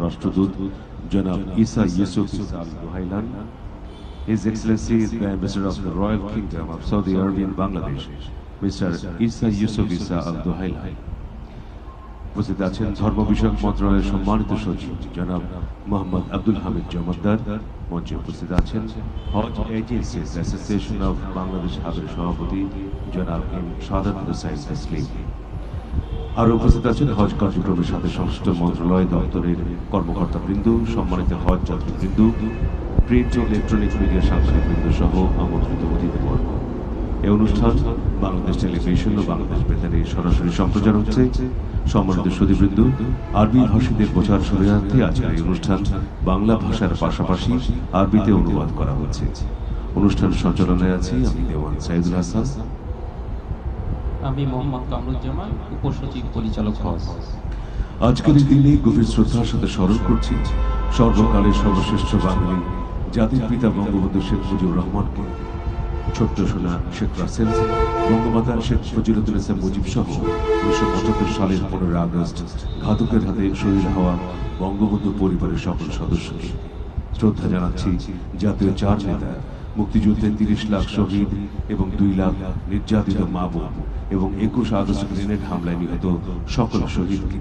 রাষ্ট্রদূত জনাব ইসা Yusuf His Excellency the Ambassador of the Royal Kingdom of Saudi Arabia in Bangladesh, Mr. Isa Yusuf Isa Al Duhailai. উপস্থিত আছেন ধর্ম বিষয়ক মন্ত্রণালয়ের সম্মানিত সচিব জনাব মোহাম্মদ আব্দুল হামিদ জমাদ্দার মঞ্চে উপস্থিত আছেন Hajj agencies association of Bangladesh হাবের সভাপতি জনাব এম সাদাত হুসাইন তসলিম আরও উপস্থিত আছেন হজ কার্যক্রমের সাথে সংশ্লিষ্ট মন্ত্রণালয় দপ্তরের কর্মকর্তা বৃন্দ সম্মানিত হজ যাত্রী বৃন্দ প্রিন্ট ও ইলেকট্রনিক মিডিয়া সাংবাদিক বৃন্দ সহ আমন্ত্রিত অতিথিবর্গ। এই অনুষ্ঠান বাংলাদেশ টেলিভিশন ও বাংলাদেশ বেতারে সরাসরি সম্প্রচার হচ্ছে। সম্মানিত সুদীবৃন্দ আরবি ভাষীদের প্রচার সুবিধার্থে আজকের এই অনুষ্ঠান বাংলা ভাষার পাশাপাশি আরবিতে অনুবাদ করা হচ্ছে। অনুষ্ঠান সঞ্চালনায় আছি আমি দেওয়ান সাইদুল হাসান। আমি মোহাম্মদ কামরুজ্জামান, উপসচিব পরিচালক হজ আজকের এই দিনে গভীর শ্রদ্ধার সাথে স্মরণ করছি সর্বকালের সর্বশ্রেষ্ঠ বাঙালি, জাতির পিতা বঙ্গবন্ধু শেখ মুজিবুর রহমানকে। ছোট্ট সোনা শেখ রাসেল, বঙ্গমাতা শেখ ফজিলতুল ইসলাম মুজিব সহ উনিশশো পঁচাত্তর সালের পনেরো আগস্ট ঘাতকের হাতে শহীদ হওয়া বঙ্গবন্ধু পরিবারের সকল সদস্যকে। শ্রদ্ধা জানাচ্ছি জাতীয় চার নেতা, মুক্তিযুদ্ধে তিরিশ লাখ শহীদ এবং দুই লাখ নির্যাতিত মা বোন। এবং একুশ আগস্ট গ্রেনেড হামলায় নিহত সকল শহীদকে।